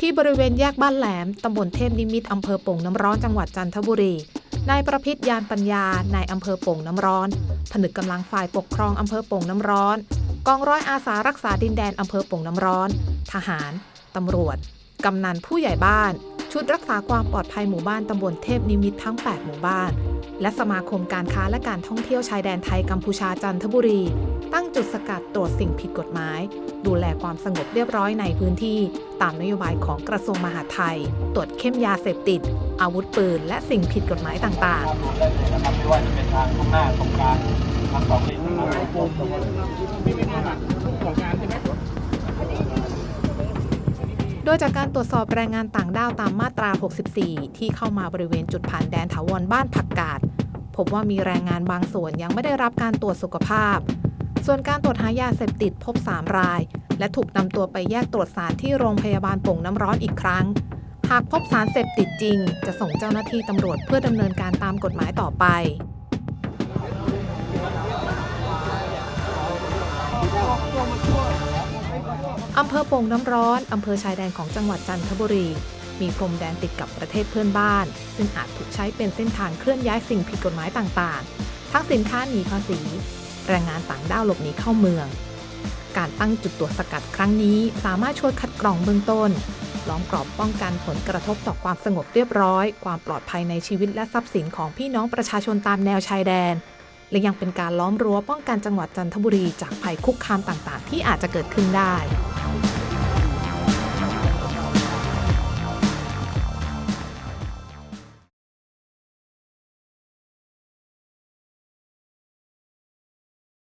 ที่บริเวณแยกบ้านแหลม ตำบลเทพนิมิต อำเภอโป่งน้ำร้อน จังหวัดจันทบุรี นายประพิษยานปัญญา นายอำเภอโป่งน้ำร้อน ผนึกกำลังฝ่ายปกครองอำเภอโป่งน้ำร้อน กองร้อยอาสารักษาดินแดนอำเภอโป่งน้ำร้อน ทหาร ตำรวจ กำนันผู้ใหญ่บ้าน ชุดรักษาความปลอดภัยหมู่บ้านตำบลเทพนิมิตทั้ง 8 หมู่บ้าน และสมาคมการค้าและการท่องเที่ยวชายแดนไทยกัมพูชาจันทบุรี ตั้งจุดสกัดตรวจสิ่งผิดกฎหมาย ดูแลความสงบเรียบร้อยในพื้นที่ ตามนโยบายของกระทรวงมหาดไทย ตรวจเข้มยาเสพติด อาวุธปืน และสิ่งผิดกฎหมายต่างๆทำได้เลยนะครับไม่ว่าจะเป็นทางข้างหน้าตรงกลางทั้งสองเลนนะครับโดยจากการตรวจสอบแรงงานต่างด้าวตามมาตรา 64 ที่เข้ามาบริเวณจุดผ่านแดนถาวรบ้านผักกาดพบว่ามีแรงงานบางส่วนยังไม่ได้รับการตรวจสุขภาพ ส่วนการตรวจหายาเสพติดพบ 3 ราย และถูกนำตัวไปแยกตรวจสารที่โรงพยาบาลป่งน้ำร้อนอีกครั้ง หากพบสารเสพติดจริง จะส่งเจ้าหน้าที่ตำรวจเพื่อดำเนินการตามกฎหมายต่อไป อำเภอโป่งน้ำร้อน อำเภอชายแดนของจังหวัดจันทบุรี มีพรมแดนติดกับประเทศเพื่อนบ้าน ซึ่งอาจถูกใช้เป็นเส้นทางเคลื่อนย้ายสิ่งผิดกฎหมายต่างๆ ทั้งสินค้าหนีภาษี แรงงานต่างด้าวหลบหนีเข้าเมือง การตั้งจุดตรวจสกัดครั้งนี้สามารถช่วยคัดกรองเบื้องต้น ล้อมกรอบป้องกันผลกระทบต่อความสงบเรียบร้อย ความปลอดภัยในชีวิตและทรัพย์สินของพี่น้องประชาชนตามแนวชายแดน และยังเป็นการล้อมรั้วป้องกันจังหวัดจันทบุรีจากภัยคุกคามต่างๆ ที่อาจจะเกิดขึ้นได้